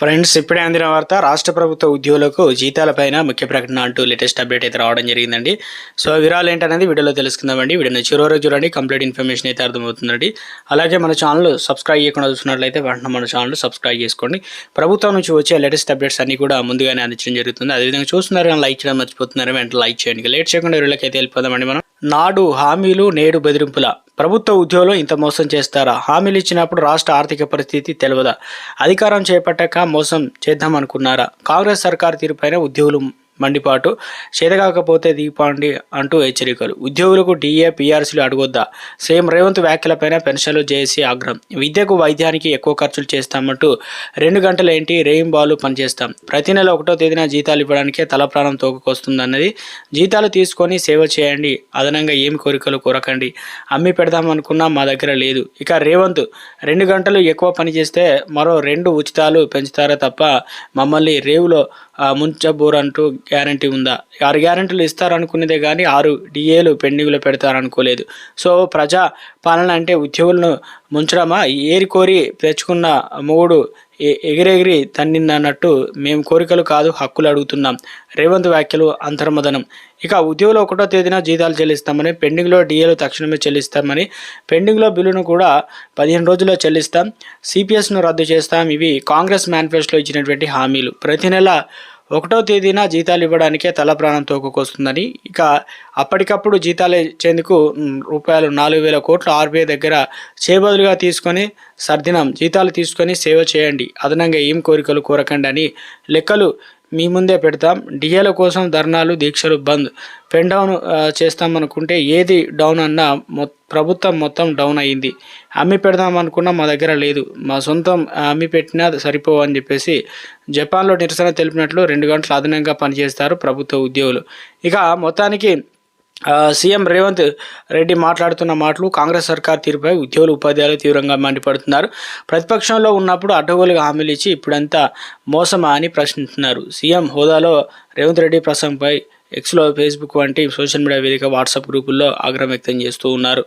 Friends ఇప్పుడే అందిన వార్త రాష్ట్ర ప్రభుత్వ ఉద్యోగులకు జీతాలపైన ముఖ్య ప్రకటన అంటూ లేటెస్ట్ అప్డేట్ అయితే రావడం జరిగిందండి. సో వివరాలు ఏంటనేది వీడియోలో తెలుసుకుందామండి. వీడియోని చివరి చూడండి. కంప్లీట్ ఇన్ఫర్మేషన్ అయితే అర్థమవుతుందండి. అలాగే మన ఛానల్ సబ్స్క్రైబ్ చేయకుండా చూసినట్లయితే వెంటనే మన ఛానల్ సబ్స్క్రైబ్ చేసుకోండి. ప్రభుత్వం నుంచి వచ్చే లేటెస్ట్ అప్డేట్స్ అన్ని కూడా ముందుగానే అందించడం జరుగుతుంది. అదేవిధంగా చూస్తున్నారు కానీ లైక్ చేయడం మర్చిపోతున్నారు? వెంటనే లైక్ చేయండి. లేట్ చేయకుండా వీళ్ళకైతే అయితే వెళ్ళిపోదామండి మనం. నాడు హామీలు నేడు బెదిరింపుల. ప్రభుత్వ ఉద్యోగులు ఇంత మోసం చేస్తారా? హామీలు ఇచ్చినప్పుడు రాష్ట్ర ఆర్థిక పరిస్థితి తెలియదా అధికారం చేపట్టాక మోసం చేద్దామనుకున్నారా? కాంగ్రెస్ సర్కార్ తీరుపైన ఉద్యోగులు మండిపాటు. చేతకాకపోతే దీపాండి అంటూ హెచ్చరికలు. ఉద్యోగులకు డిఏ పీఆర్సీలు అడగొద్దా? సేమ్ రేవంత్ వ్యాఖ్యలపైన పెన్షన్లు చేసి ఆగ్రహం. విద్యకు వైద్యానికి ఎక్కువ ఖర్చులు చేస్తామంటూ రెండు గంటలు ఏంటి రేయింబాలు పనిచేస్తాం. ప్రతి నెల ఒకటో తేదీన జీతాలు ఇవ్వడానికే తల ప్రాణం తోకకొస్తుందన్నది జీతాలు తీసుకొని సేవ చేయండి. అదనంగా ఏమి కోరికలు కోరకండి. అమ్మి పెడదాం అనుకున్నా మా దగ్గర లేదు. ఇక రేవంత్ రెండు గంటలు ఎక్కువ పని చేస్తే మరో రెండు ఉచితాలు పెంచుతారా తప్ప మమ్మల్ని రేవులో ముంచబోరంటూ గ్యారంటీ ఉందా? ఆరు గ్యారంటీలు ఇస్తారనుకునేదే కానీ ఆరు డిఏలు పెండింగ్లో పెడతారనుకోలేదు. సో ప్రజా పాలన అంటే ఉద్యోగులను ముంచడమా? ఏరి కోరి తెచ్చుకున్న మూడు ఎ- ఎగిరెగిరి తన్నిందన్నట్టు మేము కోరికలు కాదు హక్కులు అడుగుతున్నాం. రేవంత్ వ్యాఖ్యలు అంతర్మదనం. ఇక ఉద్యోగులు ఒకటో తేదీన జీతాలు చెల్లిస్తామని పెండింగ్లో డిఏలు తక్షణమే చెల్లిస్తామని పెండింగ్లో బిల్లును కూడా పదిహేను రోజుల్లో చెల్లిస్తాం. సిపిఎస్ను రద్దు చేస్తాం. ఇవి కాంగ్రెస్ మేనిఫెస్టోలో ఇచ్చినటువంటి హామీలు. ప్రతి నెల ఒకటో తేదీన జీతాలు ఇవ్వడానికే తల ప్రాణం తోకకొస్తుందని. ఇక అప్పటికప్పుడు జీతాలు ఇచ్చేందుకు రూపాయలు నాలుగు వేల కోట్లు ఆర్బీఐ దగ్గర చేబదులుగా తీసుకొని సర్దినం. జీతాలు తీసుకొని సేవ చేయండి. అదనంగా ఏం కోరికలు కోరకండి అని లెక్కలు మీ ముందే పెడతాం. డిఏల కోసం ధర్నాలు దీక్షలు బంద్. పెన్ డౌన్ చేస్తామనుకుంటే ఏది డౌన్ అన్నా ప్రభుత్వం మొత్తం డౌన్ అయ్యింది అమ్మి పెడదాం అనుకున్నా మా దగ్గర లేదు. మా సొంతం అమ్మి పెట్టినా సరిపోవు అని చెప్పేసి జపాన్లో నిరసన తెలిపినట్లు రెండు గంటలు అదనంగా పనిచేస్తారు ప్రభుత్వ ఉద్యోగులు. ఇక మొత్తానికి సీఎం రేవంత్ రెడ్డి మాట్లాడుతున్న మాటలు కాంగ్రెస్ సర్కార్ తీరుపై ఉద్యోగులు ఉపాధ్యాయులు తీవ్రంగా మండిపడుతున్నారు. ప్రతిపక్షంలో ఉన్నప్పుడు అడ్డగోలుగా హామీలు ఇచ్చి ఇప్పుడంతా మోసమా అని ప్రశ్నిస్తున్నారు. సీఎం హోదాలో రేవంత్ రెడ్డి ప్రసంగంపై ఎక్స్లో ఫేస్బుక్ వంటి సోషల్ మీడియా వేదిక వాట్సాప్ గ్రూపుల్లో ఆగ్రహం వ్యక్తం చేస్తూ ఉన్నారు.